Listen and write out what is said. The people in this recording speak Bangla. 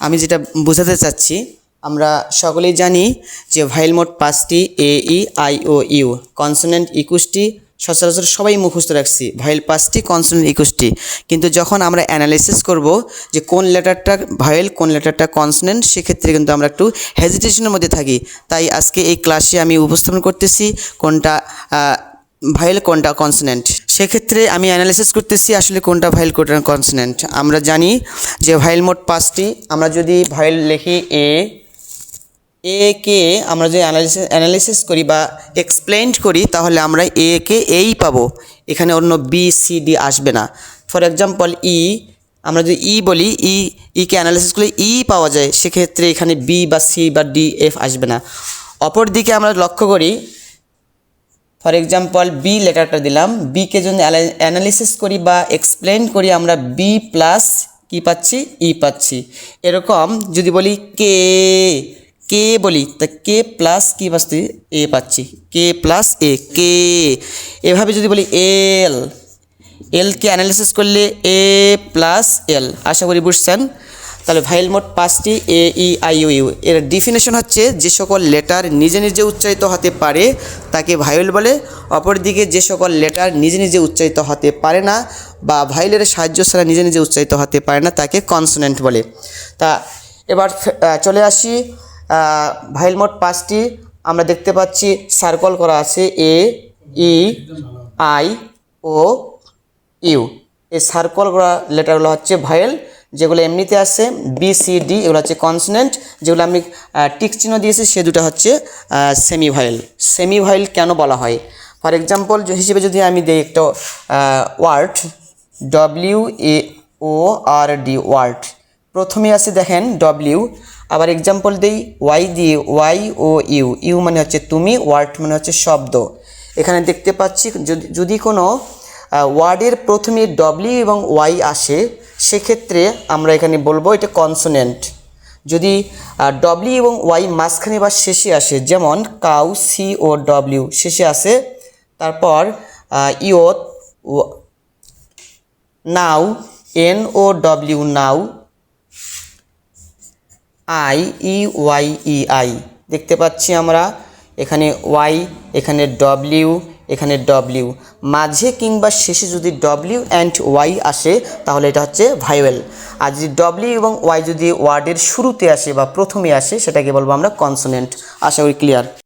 আমি যেটা বোঝাতে চাচ্ছি, আমরা সকলেই জানি যে ভাইল মোট পাঁচটি A, E, I, O, U consonant ইকুশটি সচরাচর সবাই মুখস্থ রাখছি, ভাইল পাঁচটি কনসোনেন্ট ইকুশটি কিন্তু যখন আমরা অ্যানালাইসিস করব যে কোন লেটারটা ভাইল, কোন লেটারটা কনসোনেন্ট সেক্ষেত্রে কিন্তু আমরা একটু হেজিটেশনের মধ্যে থাকি। তাই আজকে এই ক্লাসে আমি উপস্থাপন করতেছি কোনটা ভাইল, কোনটা কনসোনেন্ট সেক্ষেত্রে আমি অ্যানালিসিস করতেছি আসলে কোনটা ভাইল কোনটা কনসনেন্ট আমরা জানি যে ভাইল মোট পাঁচটি। আমরা যদি ভাইল লিখি এ এ কে আমরা যদি অ্যানালিসিস করি বা এক্সপ্লেন করি, তাহলে আমরা এ কে এই পাবো। এখানে অন্য বি সি ডি আসবে না। ফর এক্সাম্পল ই আমরা যদি ই বলি ই ইকে অ্যানালিসিস করলে ই পাওয়া যায়, সেক্ষেত্রে এখানে বি বা সি বা ডি এফ আসবে না। অপর দিকে আমরা লক্ষ্য করি ফর এক্সাম্পল বি লেটারটা দিলাম। বিকে যদি অ্যানালিসিস করি বা এক্সপ্লেন করি, আমরা বি প্লাস কী পাচ্ছি? ই পাচ্ছি। এরকম যদি বলি কে কে বলি, তা কে প্লাস কী পাচ্ছি? এ পাচ্ছি। কে প্লাস এ কে এভাবে যদি বলি এল এলকে অ্যানালিসিস করলে এ প্লাস এল আশা করি বুঝছেন? তাহলে ভাইল মোট পাঁচটি এ, ই, আই ইউ। এর ডিফিনেশন হচ্ছে যে সকল লেটার নিজে নিজে উচ্চারিত হতে পারে, তাকে ভাইল বলে। অপরদিকে যে সকল লেটার নিজে নিজে উচ্চারিত হতে পারে না বা ভাইলের সাহায্য ছাড়া নিজে নিজে উচ্চারিত হতে পারে না, তাকে কনসোনেন্ট বলে। তা এবার চলে আসি ভাইল মোট পাঁচটি। আমরা দেখতে পাচ্ছি সার্কল করা আছে, A, E, I, O, U. এই সার্কল করা লেটারগুলো হচ্ছে ভাইল যেগুলো এমনিতে আছে বি সি ডি এগুলো হচ্ছে কনসনেন্ট যেগুলো আমি টিক চিহ্ন দিয়েছি, সে দুটো হচ্ছে সেমি ভাইল সেমি ভাইল কেন বলা হয়? ফর এক্সাম্পল হিসেবে যদি আমি দিই একটা word W A O R D word প্রথমে আছে দেখেন ডব্লিউ আবার এক্সাম্পল দিই ওয়াই দিয়ে ওয়াই ও ইউ ইউ মানে হচ্ছে তুমি ওয়ার্ড মানে হচ্ছে শব্দ। এখানে দেখতে পাচ্ছি, যদি যদি কোনো ওয়ার্ডের প্রথমে ডব্লিউ এবং ওয়াই আসে সেক্ষেত্রে আমরা এখানে বলব এটা কনসোনেন্ট যদি ডব্লিউ এবং ওয়াই মাঝখানে বা শেষে আসে, যেমন কাউ, সি ও ডব্লিউ শেষে আসে, তারপর ইয়ত now, N O W now, I, E, Y, E, I. দেখতে পাচ্ছি আমরা, এখানে ওয়াই এখানে ডব্লিউ এখানে ডব্লিউ মাঝে কিংবা শেষে যদি ডব্লিউ অ্যান্ড ওয়াই আসে, তাহলে এটা হচ্ছে ভাইওয়েল আর যদি ডব্লিউ এবং ওয়াই যদি ওয়ার্ডের শুরুতে আসে বা প্রথমে আসে, সেটাকে বলব আমরা কনসোনেন্ট আশা করি ক্লিয়ার